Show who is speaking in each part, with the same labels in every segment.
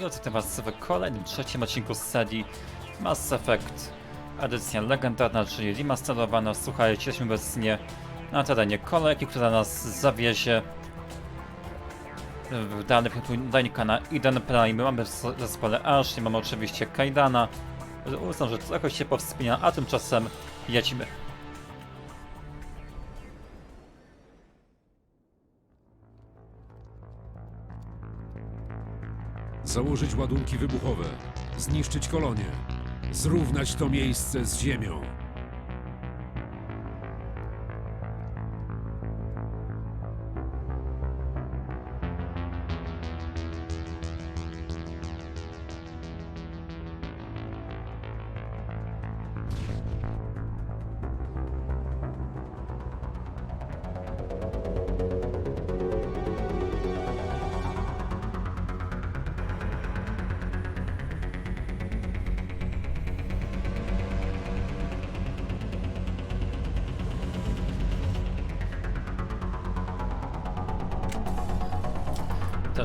Speaker 1: Ja witam was w kolejnym, trzecim odcinku z serii Mass Effect edycja legendarna, czyli remasterowana. Słuchajcie, jesteśmy obecnie na terenie kolejki, która nas zawiezie w dany dajnika na Eden Prime. Mamy w zespole Ashley, mamy oczywiście Kaidana. Uznam, że jakoś się powspina, a tymczasem jedźmy.
Speaker 2: Założyć ładunki wybuchowe, zniszczyć kolonię, zrównać to miejsce z ziemią.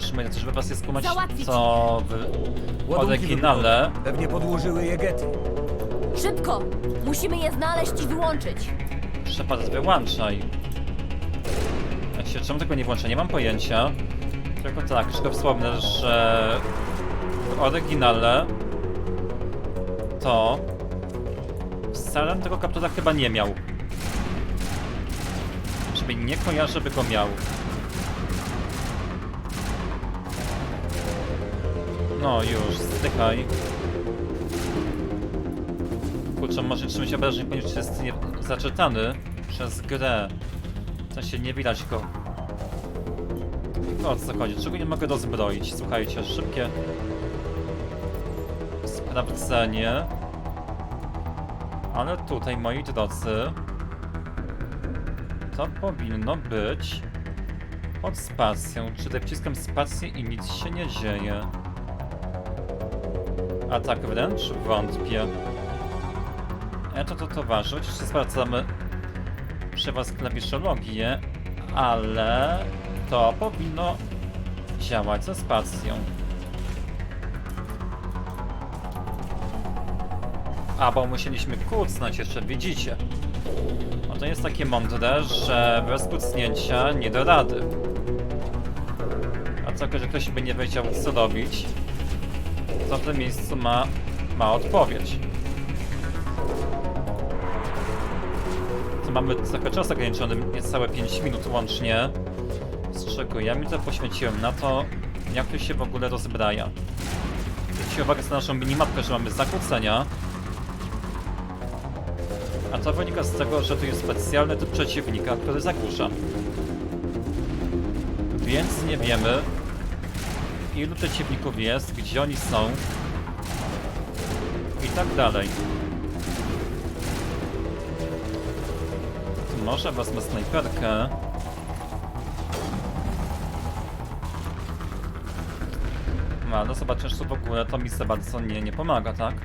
Speaker 1: Też my żeby was jest kumać,
Speaker 3: Załatwić
Speaker 1: co w oryginale.
Speaker 4: wybuchowe Pewnie podłożyły je Getty.
Speaker 3: Szybko! Musimy je znaleźć i wyłączyć.
Speaker 1: Shepard wyłączaj. Ja się czemu tego nie włącza? Nie mam pojęcia. Tylko tak, tylko wspomnę, że w oryginale to wcale tego kaptura chyba nie miał. Żeby nie kojarzę, by go miał. No już, zdychaj. Kurczę, może czymś obrażeń ponieważ jest nie zaczytany przez grę. W sensie nie widać go. O co chodzi? Czego nie mogę dozbroić? Słuchajcie, szybkie sprawdzenie. Ale tutaj, moi drodzy, to powinno być pod spacją. Czy wciskam spację i nic się nie dzieje? A tak wręcz wątpię. E, to to towarzy. Oczywiście sprawdzamy przy was klawiszologię, ale to powinno działać ze spacją. A, bo musieliśmy kucnąć jeszcze, widzicie. No to jest takie mądre, że bez kucnięcia nie da rady. A co, że ktoś by nie wiedział co robić, tym miejscu ma, ma odpowiedź. To mamy trochę czas ograniczony, niecałe 5 minut łącznie. Z czego ja mi to poświęciłem na to, jak to się w ogóle rozbraja. Zwróćcie uwagę na naszą minimapkę, że mamy zakłócenia. A to wynika z tego, że tu jest specjalny typ przeciwnika, który zagłusza. Więc nie wiemy, ilu przeciwników jest, gdzie oni są i tak dalej. Może wezmę snajperkę. No, ale zobaczysz, że w ogóle to mi za bardzo nie, nie pomaga, tak?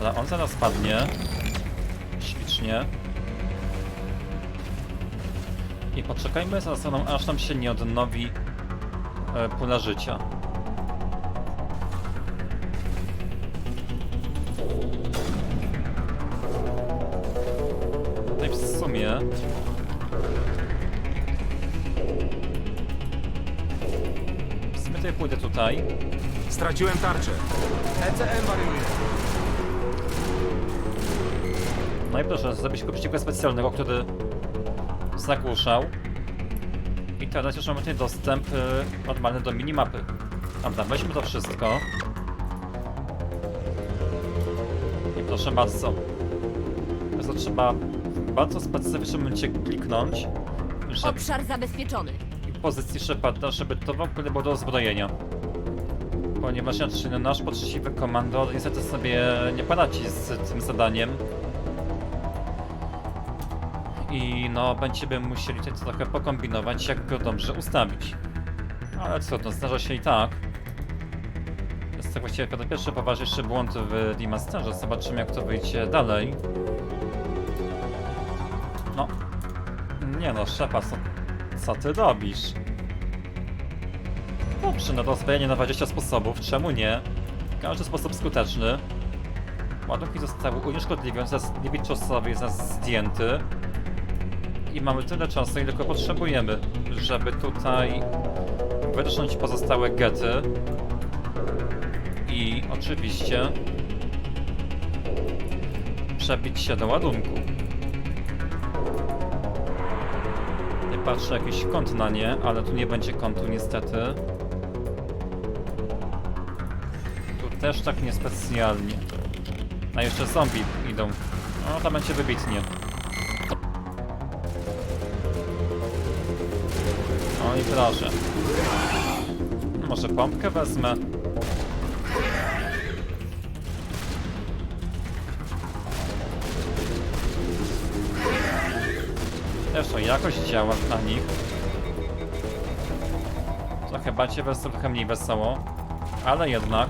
Speaker 1: Dobra, on zaraz padnie. Ślicznie. I poczekajmy za zasadą, aż nam się nie odnowi e, pula życia. No i w sumie... W sumie ja pójdę tutaj.
Speaker 4: Straciłem tarczę. ECM wariuje.
Speaker 1: No i proszę, zrobić go przeciwnika specjalnego, który zagłuszał. I teraz już mamy dostęp y, normalny do minimapy. Dobra, weźmy to wszystko. I proszę bardzo. To trzeba w bardzo specyficznym momencie kliknąć, żeby
Speaker 3: Obszar zabezpieczony.
Speaker 1: i pozycji Sheparda, żeby to w ogóle było do uzbrojenia. Ponieważ inaczej nasz poczciwy komandor niestety sobie nie poradzi z tym zadaniem. I no, będziemy musieli tutaj trochę pokombinować, jak go dobrze ustawić. Ale trudno, zdarza się i tak. jest tak właściwie to pierwszy poważniejszy błąd w remasterze. Zobaczymy jak to wyjdzie dalej. No. Nie no, szefa, co, co ty robisz? Dobrze, no dozbrojenie na 20 sposobów, czemu nie? Każdy sposób skuteczny. Ładunki zostały unieszkodliwione, zaraz limit czasowy jest zdjęty. I mamy tyle czasu, ile tylko potrzebujemy, żeby tutaj wyrządzić pozostałe gety. I oczywiście przebić się do ładunku. Nie patrzę jakiś kąt na nie, ale tu nie będzie kątu niestety. Tu też tak niespecjalnie. A jeszcze zombie idą. No to będzie wybitnie. I proszę. Może pompkę wezmę. Zresztą jakoś działa na nich. Trochę bardziej wesoło, trochę mniej wesoło. Ale jednak.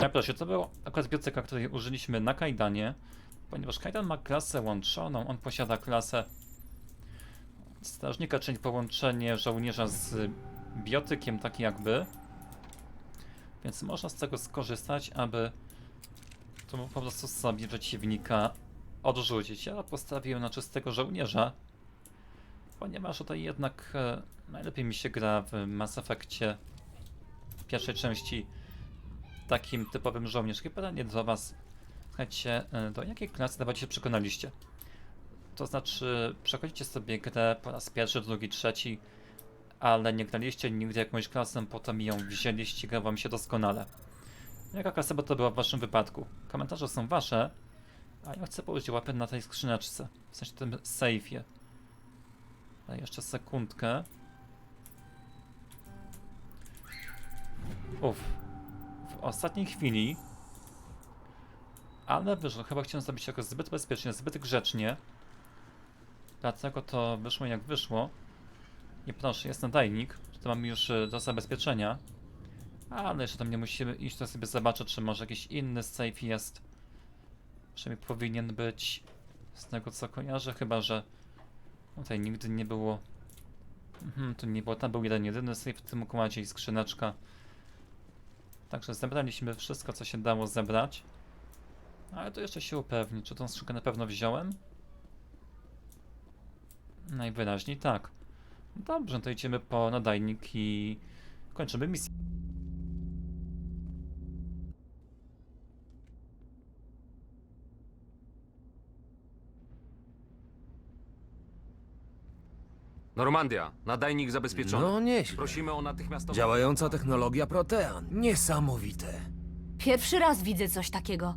Speaker 1: Ja proszę, to był akurat biotyka, której użyliśmy na Kajdanie. Ponieważ Kajdan ma klasę łączoną, on posiada klasę strażnika, czyli połączenie żołnierza z biotykiem, tak jakby. Więc można z tego skorzystać, aby tu po prostu sobie przeciwnika odrzucić. Ja postawiłem na czystego żołnierza, ponieważ tutaj jednak e, najlepiej mi się gra w Mass Effectie w pierwszej części takim typowym żołnierzem. Pytanie do was. Słuchajcie, e, do jakiej klasy nawet się przekonaliście? To znaczy, przechodzicie sobie grę po raz pierwszy, drugi, trzeci, ale nie graliście nigdy jakąś klasą, potem ją wzięliście, gra wam się doskonale. Jaka klasa by to była w waszym wypadku? Komentarze są wasze, a ja chcę położyć łapę na tej skrzyneczce, w sensie tym sejfie. Daj jeszcze sekundkę. Uff. W ostatniej chwili ale wyszło, chyba chciałem zrobić jakoś zbyt bezpiecznie, zbyt grzecznie. Dlatego to wyszło jak wyszło. I proszę, jest nadajnik, to mamy już y, do zabezpieczenia. Ale jeszcze tam nie musimy iść, to sobie zobaczę, czy może jakiś inny safe jest. Przynajmniej powinien być. Z tego co kojarzę, chyba że tutaj nigdy nie było. Mhm, tu nie było, tam był jeden jedyny safe w tym układzie i skrzyneczka. Także zebraliśmy wszystko, co się dało zebrać. Ale to jeszcze się upewni, czy tą skrzynkę na pewno wziąłem? Najwyraźniej tak. Dobrze, to idziemy po nadajnik i kończymy misję.
Speaker 4: Normandia, nadajnik zabezpieczony.
Speaker 5: No nieźle.
Speaker 4: Prosimy o natychmiastowe...
Speaker 5: Działająca technologia Protean. Niesamowite.
Speaker 3: Pierwszy raz widzę coś takiego.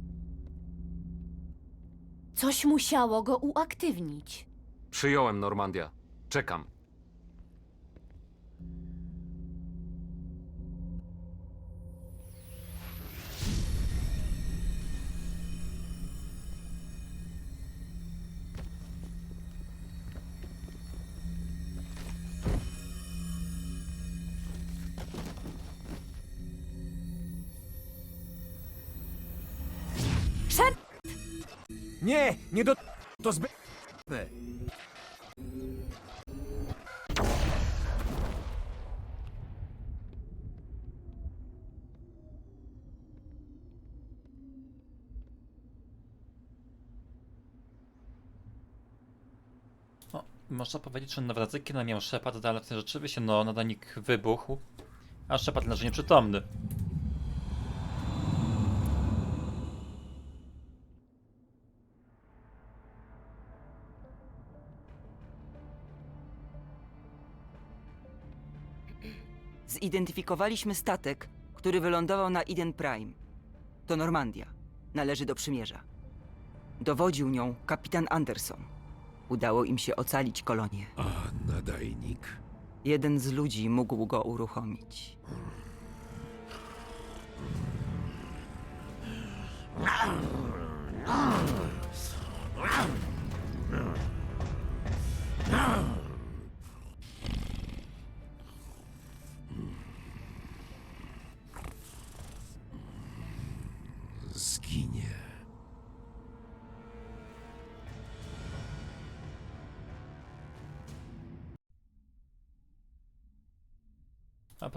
Speaker 3: Coś musiało go uaktywnić.
Speaker 4: Przyjąłem, Normandia. Czekam.
Speaker 5: Nie, nie do... To zbyt...
Speaker 1: No, można powiedzieć, że nawracyki miał Shepard, ale wtedy rzeczywiście no, nadajnik wybuchł, a Shepard leży nieprzytomny.
Speaker 6: Zidentyfikowaliśmy statek, który wylądował na Eden Prime. To Normandia. Należy do przymierza. Dowodził nią kapitan Anderson. Udało im się ocalić kolonię.
Speaker 2: A nadajnik?
Speaker 6: Jeden z ludzi mógł go uruchomić.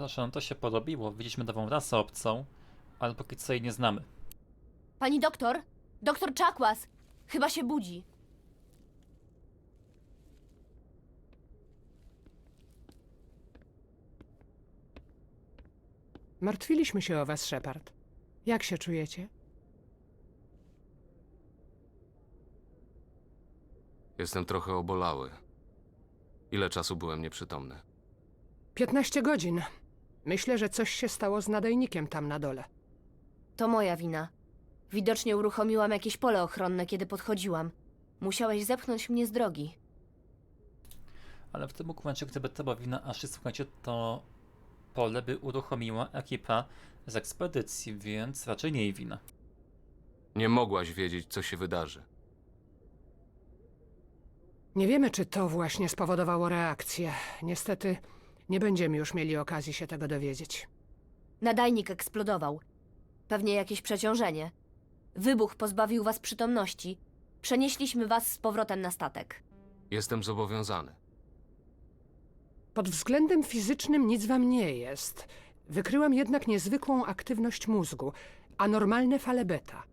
Speaker 1: Proszę, no to się podobiło. Widzieliśmy nową rasę obcą, ale póki co jej nie znamy.
Speaker 3: Pani doktor? Doktor Czakłas! Chyba się budzi.
Speaker 7: Martwiliśmy się o was, Shepard. Jak się czujecie?
Speaker 4: Jestem trochę obolały. Ile czasu byłem nieprzytomny?
Speaker 7: 15 godzin. Myślę, że coś się stało z nadajnikiem tam na dole.
Speaker 3: To moja wina. Widocznie uruchomiłam jakieś pole ochronne, kiedy podchodziłam. Musiałeś zepchnąć mnie z drogi.
Speaker 1: Ale w tym momencie, gdyby to była wina Aszy, słuchajcie, to pole by uruchomiła ekipa z ekspedycji, więc raczej nie jej wina.
Speaker 4: Nie mogłaś wiedzieć, co się wydarzy.
Speaker 7: Nie wiemy, czy to właśnie spowodowało reakcję. Niestety, nie będziemy już mieli okazji się tego dowiedzieć.
Speaker 3: Nadajnik eksplodował. Pewnie jakieś przeciążenie. Wybuch pozbawił was przytomności. Przenieśliśmy was z powrotem na statek.
Speaker 4: Jestem zobowiązany.
Speaker 7: Pod względem fizycznym nic wam nie jest. Wykryłam jednak niezwykłą aktywność mózgu, anormalne fale beta.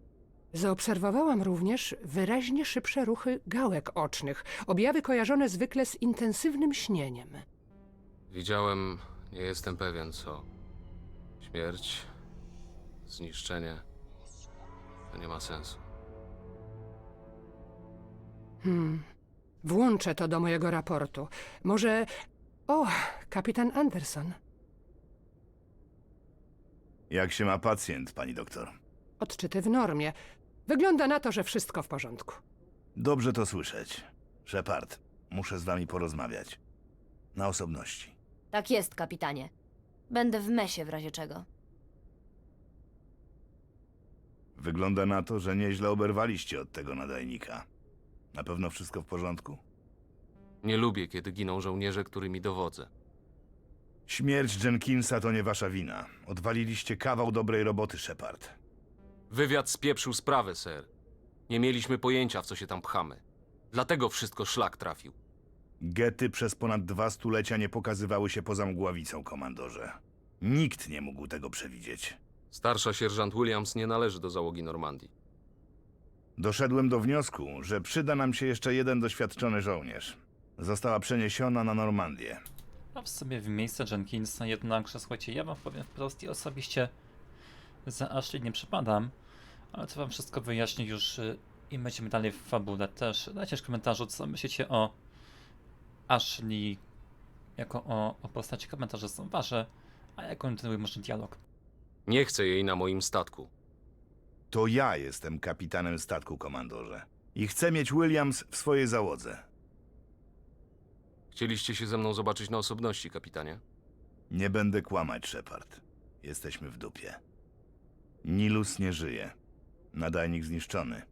Speaker 7: Zaobserwowałam również wyraźnie szybsze ruchy gałek ocznych, objawy kojarzone zwykle z intensywnym śnieniem.
Speaker 4: Widziałem, nie jestem pewien co. Śmierć, zniszczenie. To nie ma sensu.
Speaker 7: Hmm. Włączę to do mojego raportu. Może. O, kapitan Anderson.
Speaker 8: Jak się ma pacjent, pani doktor?
Speaker 7: Odczyty w normie. Wygląda na to, że wszystko w porządku.
Speaker 8: Dobrze to słyszeć. Shepard, muszę z wami porozmawiać. Na osobności.
Speaker 3: Tak jest, kapitanie. Będę w mesie w razie czego.
Speaker 8: Wygląda na to, że nieźle oberwaliście od tego nadajnika. Na pewno wszystko w porządku?
Speaker 4: Nie lubię, kiedy giną żołnierze, którymi dowodzę.
Speaker 8: Śmierć Jenkinsa to nie wasza wina. Odwaliliście kawał dobrej roboty, Shepard.
Speaker 4: Wywiad spieprzył sprawę, ser. Nie mieliśmy pojęcia, w co się tam pchamy. Dlatego wszystko szlak trafił.
Speaker 8: Gety przez ponad dwa stulecia nie pokazywały się poza mgławicą, komandorze. Nikt nie mógł tego przewidzieć.
Speaker 4: Starsza sierżant Williams nie należy do załogi Normandii.
Speaker 8: Doszedłem do wniosku, że przyda nam się jeszcze jeden doświadczony żołnierz. Została przeniesiona na Normandię.
Speaker 1: A w sobie w miejsce Jenkinsa jednakże, słuchajcie, ja wam powiem wprost i osobiście za Ashley nie przypadam, ale to wam wszystko wyjaśnię już y, i będziemy dalej w fabule też. Dajcie w komentarzu, co myślicie o Ashley jako o, o postaci. Komentarze są wasze, a ja kontynuuję może dialog.
Speaker 4: Nie chcę jej na moim statku.
Speaker 8: To ja jestem kapitanem statku, komandorze. I chcę mieć Williams w swojej załodze.
Speaker 4: Chcieliście się ze mną zobaczyć na osobności, kapitanie?
Speaker 8: Nie będę kłamać, Shepard. Jesteśmy w dupie. Nilus nie żyje. Nadajnik zniszczony.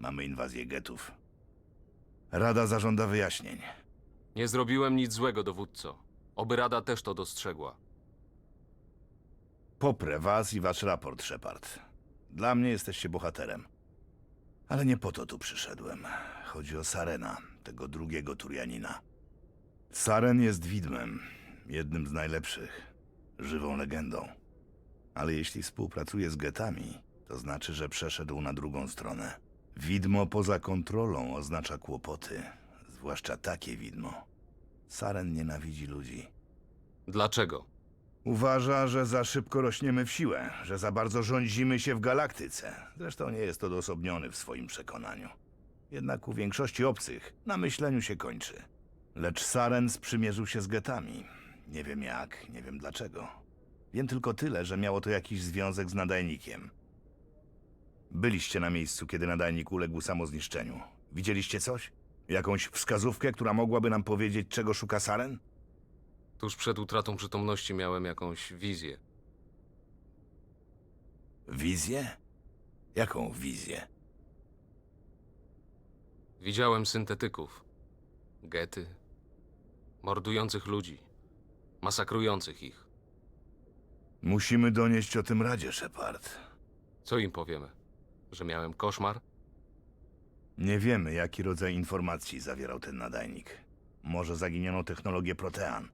Speaker 8: Mamy inwazję getów. Rada zażąda wyjaśnień.
Speaker 4: Nie zrobiłem nic złego, dowódco. Oby Rada też to dostrzegła.
Speaker 8: Poprę was i wasz raport, Shepard. Dla mnie jesteście bohaterem. Ale nie po to tu przyszedłem. Chodzi o Sarena, tego drugiego Turianina. Saren jest widmem, jednym z najlepszych, żywą legendą. Ale jeśli współpracuje z getami, to znaczy, że przeszedł na drugą stronę. Widmo poza kontrolą oznacza kłopoty, zwłaszcza takie widmo. Saren nienawidzi ludzi.
Speaker 4: Dlaczego?
Speaker 8: Uważa, że za szybko rośniemy w siłę, że za bardzo rządzimy się w galaktyce. Zresztą nie jest odosobniony w swoim przekonaniu. Jednak u większości obcych na myśleniu się kończy. Lecz Saren sprzymierzył się z getami. Nie wiem jak, nie wiem dlaczego. Wiem tylko tyle, że miało to jakiś związek z nadajnikiem. Byliście na miejscu, kiedy nadajnik uległ samozniszczeniu. Widzieliście coś? Jakąś wskazówkę, która mogłaby nam powiedzieć, czego szuka Saren?
Speaker 4: Tuż przed utratą przytomności miałem jakąś wizję.
Speaker 8: Wizję? Jaką wizję?
Speaker 4: Widziałem syntetyków, gety, mordujących ludzi, masakrujących ich.
Speaker 8: Musimy donieść o tym Radzie, Shepard.
Speaker 4: Co im powiemy? Że miałem koszmar?
Speaker 8: Nie wiemy, jaki rodzaj informacji zawierał ten nadajnik. Może zaginioną technologię Protean.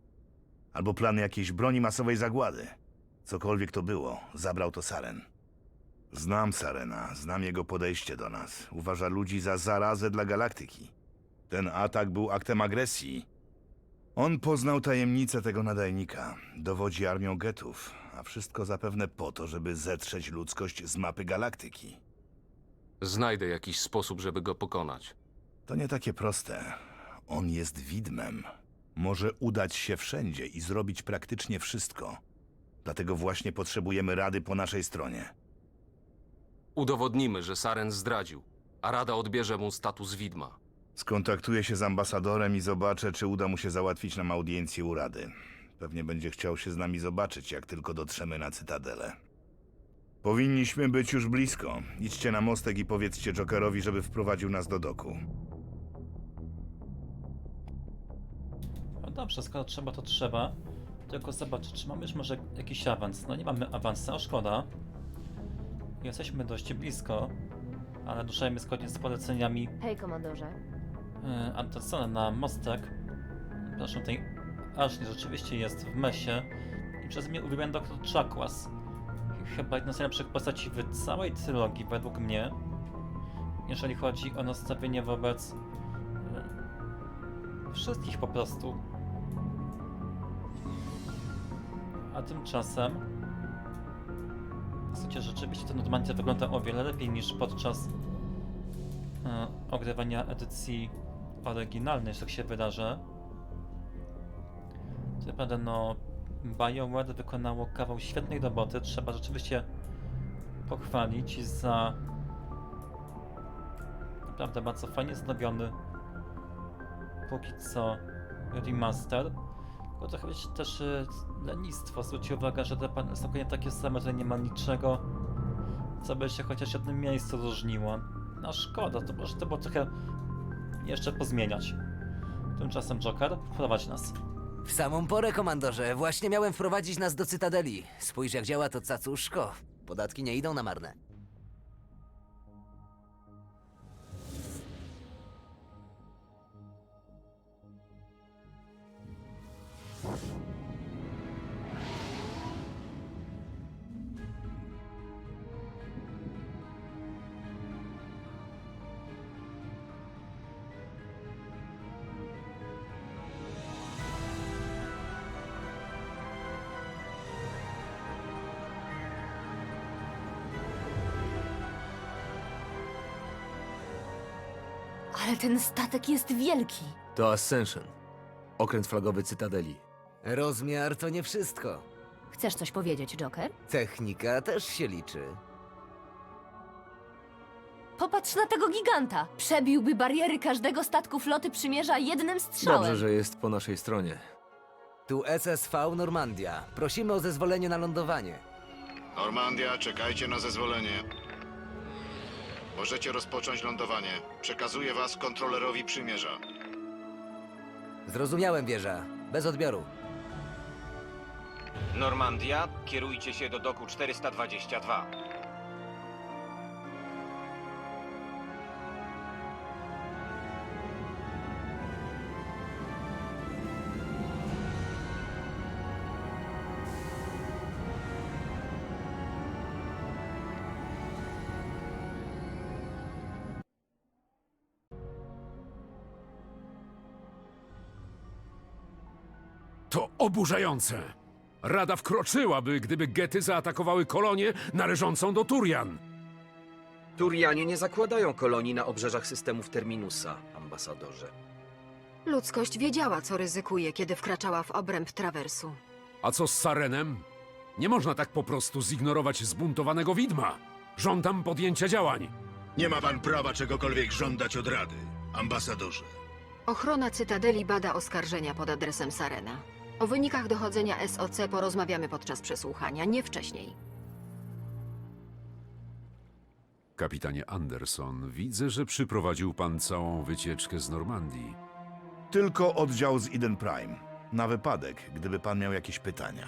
Speaker 8: Albo plany jakiejś broni masowej zagłady. Cokolwiek to było, zabrał to Saren. Znam Sarena, znam jego podejście do nas. Uważa ludzi za zarazę dla galaktyki. Ten atak był aktem agresji. On poznał tajemnicę tego nadajnika. Dowodzi armią getów, a wszystko zapewne po to, żeby zetrzeć ludzkość z mapy galaktyki.
Speaker 4: Znajdę jakiś sposób, żeby go pokonać.
Speaker 8: To nie takie proste. On jest widmem. Może udać się wszędzie i zrobić praktycznie wszystko. Dlatego właśnie potrzebujemy rady po naszej stronie.
Speaker 4: Udowodnimy, że Saren zdradził, a Rada odbierze mu status widma.
Speaker 8: Skontaktuję się z ambasadorem i zobaczę, czy uda mu się załatwić nam audiencję u Rady. Pewnie będzie chciał się z nami zobaczyć, jak tylko dotrzemy na Cytadelę. Powinniśmy być już blisko. Idźcie na mostek i powiedzcie Jokerowi, żeby wprowadził nas do doku.
Speaker 1: No dobrze, skoro trzeba, to trzeba. Tylko zobaczę, czy mamy już może jakiś awans. No nie mamy awansa, a szkoda. Jesteśmy dość blisko, ale ruszajmy zgodnie z poleceniami
Speaker 3: Hej, komandorze.
Speaker 1: Andersona na mostek. Proszę, tej Ashley rzeczywiście jest w mesie i przez mnie uwielbiam Dr. Chakwas. Chyba jedna z najlepszych postaci w całej trylogii, według mnie. Jeżeli chodzi o nastawienie wobec yy, wszystkich po prostu. A tymczasem w zasadzie rzeczywiście ten Normandia wygląda o wiele lepiej niż podczas e, ogrywania edycji oryginalnej, że tak się wydarzy. To naprawdę no BioWare wykonało kawał świetnej roboty, trzeba rzeczywiście pochwalić za naprawdę bardzo fajnie zrobiony póki co remaster. Tylko trochę być też y, lenistwo. Zwróćcie uwagę, że te panele są takie same, że nie ma niczego, co by się chociaż jednym miejscu różniło. No szkoda, to może to było trochę jeszcze pozmieniać. Tymczasem Joker, wprowadź nas.
Speaker 9: W samą porę, komandorze. Właśnie miałem wprowadzić nas do Cytadeli. Spójrz, jak działa to cacuszko. Podatki nie idą na marne.
Speaker 3: Ale ten statek jest wielki.
Speaker 5: To Ascension. Okręt flagowy Cytadeli.
Speaker 9: Rozmiar to nie wszystko.
Speaker 3: Chcesz coś powiedzieć, Joker?
Speaker 9: Technika też się liczy.
Speaker 3: Popatrz na tego giganta! Przebiłby bariery każdego statku floty przymierza jednym strzałem.
Speaker 5: Dobrze, że jest po naszej stronie.
Speaker 9: Tu SSV Normandia. Prosimy o zezwolenie na lądowanie.
Speaker 10: Normandia, czekajcie na zezwolenie. Możecie rozpocząć lądowanie. Przekazuję was kontrolerowi przymierza.
Speaker 9: Zrozumiałem, wieża. Bez odbioru.
Speaker 11: Normandia, kierujcie się do doku 422.
Speaker 2: To oburzające. Rada wkroczyłaby, gdyby gety zaatakowały kolonię należącą do Turian.
Speaker 12: Turianie nie zakładają kolonii na obrzeżach systemów Terminusa, ambasadorze.
Speaker 13: Ludzkość wiedziała, co ryzykuje, kiedy wkraczała w obręb trawersu.
Speaker 2: A co z Sarenem? Nie można tak po prostu zignorować zbuntowanego widma. Żądam podjęcia działań.
Speaker 10: Nie ma pan prawa czegokolwiek żądać od Rady, ambasadorze.
Speaker 13: Ochrona Cytadeli bada oskarżenia pod adresem Sarena. O wynikach dochodzenia SOC porozmawiamy podczas przesłuchania, nie wcześniej.
Speaker 2: Kapitanie Anderson, widzę, że przyprowadził pan całą wycieczkę z Normandii.
Speaker 8: Tylko oddział z Eden Prime. Na wypadek, gdyby pan miał jakieś pytania.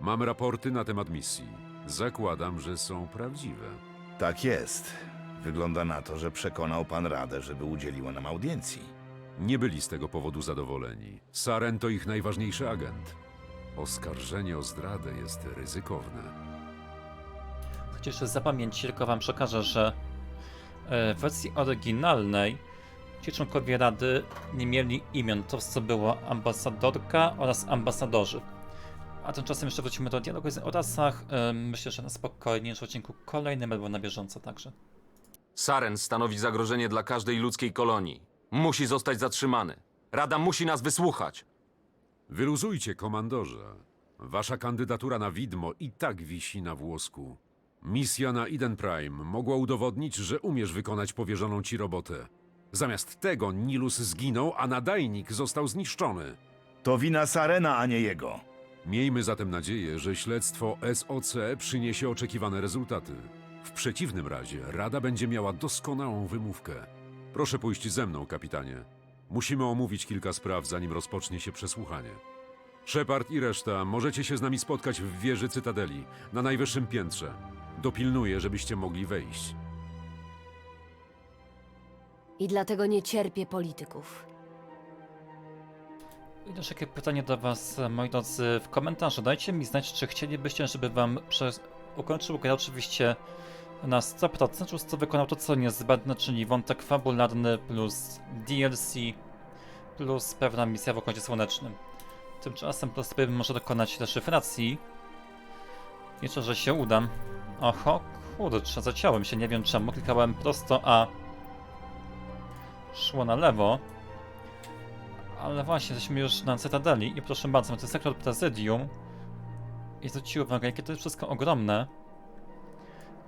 Speaker 2: Mam raporty na temat misji. Zakładam, że są prawdziwe.
Speaker 8: Tak jest. Wygląda na to, że przekonał pan Radę, żeby udzieliła nam audiencji.
Speaker 2: Nie byli z tego powodu zadowoleni. Saren to ich najważniejszy agent. Oskarżenie o zdradę jest ryzykowne.
Speaker 1: Chociaż za pamięci tylko wam przekażę, że e, w wersji oryginalnej ci członkowie Rady nie mieli imion. To co było ambasadorka oraz ambasadorzy. A tymczasem jeszcze wrócimy do dialogu o rasach. E, Myślę, że na spokojnie, w odcinku kolejnym albo na bieżąco także.
Speaker 4: Saren stanowi zagrożenie dla każdej ludzkiej kolonii. Musi zostać zatrzymany. Rada musi nas wysłuchać.
Speaker 2: Wyluzujcie, komandorze. Wasza kandydatura na widmo i tak wisi na włosku. Misja na Eden Prime mogła udowodnić, że umiesz wykonać powierzoną ci robotę. Zamiast tego Nilus zginął, a nadajnik został zniszczony.
Speaker 8: To wina Sarena, a nie jego.
Speaker 2: Miejmy zatem nadzieję, że śledztwo SOC przyniesie oczekiwane rezultaty. W przeciwnym razie Rada będzie miała doskonałą wymówkę. Proszę pójść ze mną, kapitanie. Musimy omówić kilka spraw, zanim rozpocznie się przesłuchanie. Shepard i reszta, możecie się z nami spotkać w wieży Cytadeli, na najwyższym piętrze. Dopilnuję, żebyście mogli wejść.
Speaker 3: I dlatego nie cierpię polityków.
Speaker 1: I też takie pytanie do was, moi drodzy, w komentarzu. Dajcie mi znać, czy chcielibyście, żeby wam przez... ukończył grę oczywiście na 100%, czy co wykonał to co niezbędne, czyli wątek fabularny plus DLC plus pewna misja w okolicy słonecznym. Tymczasem to sobie może dokonać deszyfracji. Liczę, że się udam. Oho, kurczę, zaciąłem się, nie wiem czemu. Klikałem prosto, a szło na lewo. Ale właśnie, jesteśmy już na Cytadeli i proszę bardzo, mamy ten sektor prezydium. I zwróćcie uwagę, jakie to jest wszystko ogromne.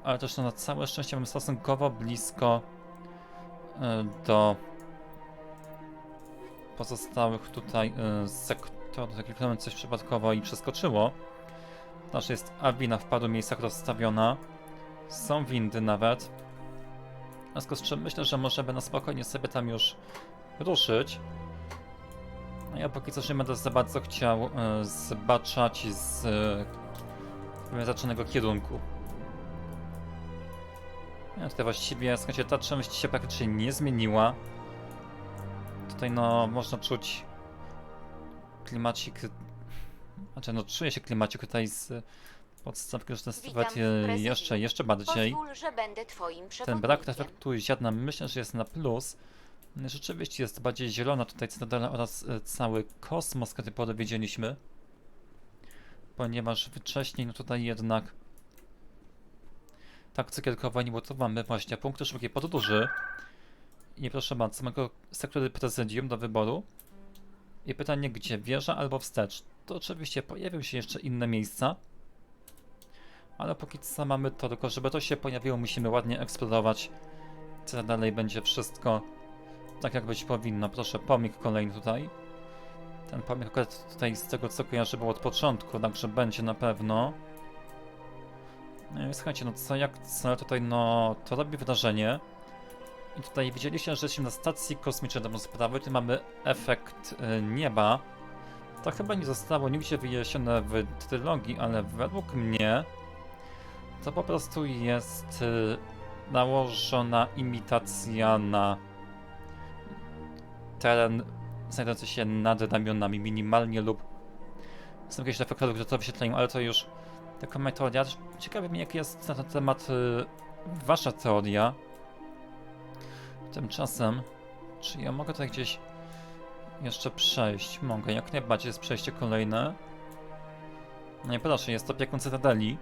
Speaker 1: Ale też na całe szczęście mamy stosunkowo blisko e, do pozostałych tutaj e, sektorów. Jak kliknąłem coś przypadkowo i przeskoczyło. Nasz jest Avina w paru miejscach rozstawiona. Są windy nawet. W związku z czym myślę, że możemy na spokojnie sobie tam już ruszyć. No ja póki co nie będę za bardzo chciał e, zbaczać z wyznaczonego kierunku. Ja tutaj właściwie, słuchajcie, ta część się praktycznie nie zmieniła. Tutaj no, można czuć klimacik, znaczy no czuje się klimacik tutaj z podstawki, że
Speaker 14: prezydium.
Speaker 1: jeszcze, jeszcze bardziej.
Speaker 14: Pozwól, że będę twoim
Speaker 1: Ten brak efektu ziarna myślę, że jest na plus. Rzeczywiście jest bardziej zielona tutaj Cytadela oraz e, cały kosmos, który dowiedzieliśmy. Ponieważ wcześniej, no tutaj jednak tak cukierkowani, bo to mamy właśnie punkty szybkiej podróży. I proszę bardzo, samego sektoru prezydium do wyboru. I pytanie, gdzie wieża albo wstecz. To oczywiście pojawią się jeszcze inne miejsca. Ale póki co mamy to, tylko żeby to się pojawiło, musimy ładnie eksplorować. Co dalej będzie wszystko tak, jak być powinno. Proszę, pomnik kolejny tutaj. Ten pomnik akurat tutaj z tego co kojarzę był od początku, także będzie na pewno. I słuchajcie, no co jak co, tutaj no to robi wrażenie. I tutaj widzieliście, że jesteśmy na stacji kosmicznej do sprawy, tu mamy efekt y, nieba. To chyba nie zostało nigdzie wyjaśnione w trylogii, ale według mnie to po prostu jest y, nałożona imitacja na teren znajdujący się nad ramionami minimalnie lub są jakieś efekty, które to wyświetlają, ale to już taka moja teoria. Ciekawi mnie, jaka jest na ten temat y, wasza teoria. Tymczasem, czy ja mogę tutaj gdzieś jeszcze przejść? Mogę, jak najbardziej jest przejście kolejne. No i proszę, jest to opiekun Cytadeli.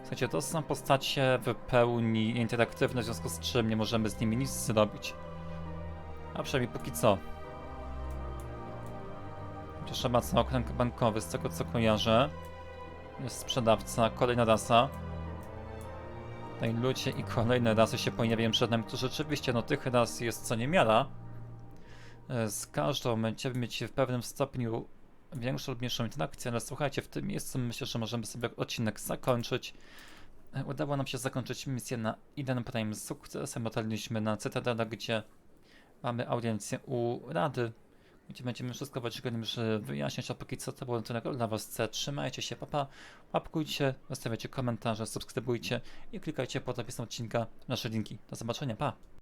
Speaker 1: Słuchajcie, to są postacie w pełni interaktywne, w związku z czym nie możemy z nimi nic zrobić. A przynajmniej póki co. Proszę bardzo, okręg bankowy, z tego co kojarzę. Jest sprzedawca, kolejna rasa. Tutaj ludzie i kolejne rasy się pojawiają przed nami, to rzeczywiście, no tych ras jest co niemiara. E, Z każdą będziemy mieć w pewnym stopniu większą lub mniejszą interakcję, ale słuchajcie, w tym miejscu myślę, że możemy sobie odcinek zakończyć. E, Udało nam się zakończyć misję na Eden Prime z sukcesem. Dotarliśmy na Cytadela, gdzie mamy audiencję u Rady, gdzie będziemy wszystko właściwie już wyjaśniać, a póki co to było tyle dla was. C. Trzymajcie się, papa, łapkujcie, zostawiajcie komentarze, subskrybujcie i klikajcie pod opisem odcinka nasze linki. Do zobaczenia, pa!